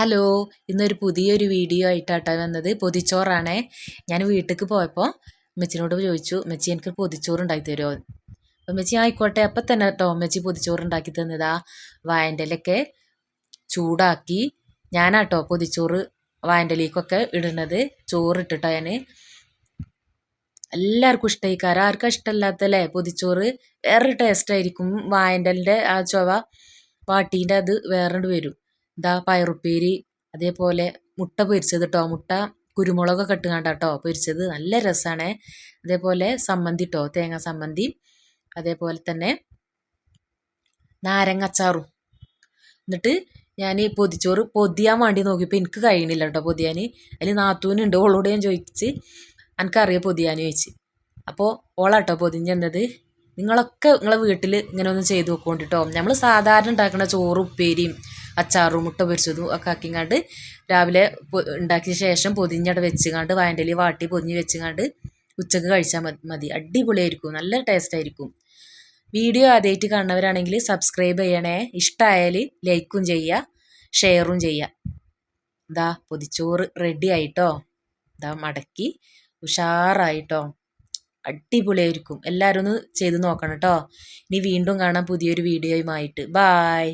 Hello ഇന്നൊരു പുതിയൊരു video ആയിട്ടാട്ടോ വന്നത്. പൊതിച്ചോറാണേ. ഞാൻ വീട്ടിലേക്ക് പോയപ്പോൾ മെച്ചിനോട് ചോദിച്ചു മെച്ചി എനിക്ക് പൊതിച്ചോറ് ഉണ്ടാക്കി തരുമോ? അപ്പം മെച്ചി ആയിക്കോട്ടെ അപ്പം തന്നെ കേട്ടോ മെച്ചി പൊതിച്ചോറ് ഉണ്ടാക്കി തന്നതാ. വായന്റെലൊക്കെ ചൂടാക്കി ഞാനാട്ടോ പൊതിച്ചോറ് വായന്റെലേക്കൊക്കെ ഇടുന്നത്. ചോറ് ഇട്ടിട്ടോ ഞാൻ എല്ലാവർക്കും ഇഷ്ടമായിക്കാരം ആർക്കും ഇഷ്ടമല്ലാത്തല്ലേ പൊതിച്ചോറ് വേറൊരു ടേസ്റ്റ് ആയിരിക്കും. വായന്റെ ആ ചൊവ വാട്ടീന്റെ അത് വേറെ വരും. ഇതാ പയറുപ്പേരി അതേപോലെ മുട്ട പൊരിച്ചത് കേട്ടോ മുട്ട കുരുമുളകൊക്കെ ഇട്ടുകൊണ്ട് കേട്ടോ പൊരിച്ചത്. നല്ല രസമാണ് അതേപോലെ സമ്മന്തി കേട്ടോ തേങ്ങ സമ്മന്തി. അതേപോലെ തന്നെ നാരങ്ങ അച്ചാറും. എന്നിട്ട് ഞാൻ പൊതിച്ചോറ് പൊതിയാൻ വേണ്ടി നോക്കിയപ്പോൾ എനിക്ക് കഴിയണില്ല കേട്ടോ പൊതിയാൻ അതിൽ നാത്തൂനുണ്ട് ഓളോട് ഞാൻ ചോദിച്ച് എനിക്കറിയാം പൊതിയാൻ ചോദിച്ച്. അപ്പോൾ ഓളാട്ടോ പൊതിഞ്ഞെന്നത്. നിങ്ങളൊക്കെ നിങ്ങളെ വീട്ടിൽ ഇങ്ങനെ ഒന്ന് ചെയ്ത് നോക്കോണ്ടിട്ടോ നമ്മൾ സാധാരണ ഉണ്ടാക്കുന്ന ചോറ് ഉപ്പേരിയും അച്ചാറും മുട്ട പൊരിച്ചതും ഒക്കെ ആക്കിങ്ങാണ്ട് രാവിലെ ഉണ്ടാക്കിയ ശേഷം പൊതിഞ്ഞട വെച്ചുകാണ്ട് വായന്റെ വാട്ടി പൊതിഞ്ഞ് വെച്ചുകാണ്ട് ഉച്ചയ്ക്ക് കഴിച്ചാൽ മതി. അടിപൊളിയായിരിക്കും. നല്ല ടേസ്റ്റ് ആയിരിക്കും വീഡിയോ ആദ്യമായിട്ട് കാണുന്നവരാണെങ്കിൽ സബ്സ്ക്രൈബ് ചെയ്യണേ. ഇഷ്ടമായാൽ ലൈക്കും ചെയ്യുക ഷെയറും ചെയ്യുക ഇതാ പൊതിച്ചോറ് റെഡി ആയിട്ടോ? ഇതാ മടക്കി ഉഷാറായിട്ടോ? അടിപൊളിയായിരിക്കും. എല്ലാവരും ഒന്ന് ചെയ്ത് നോക്കണം കേട്ടോ ഇനി വീണ്ടും കാണാം പുതിയൊരു വീഡിയോയുമായിട്ട്. ബായ്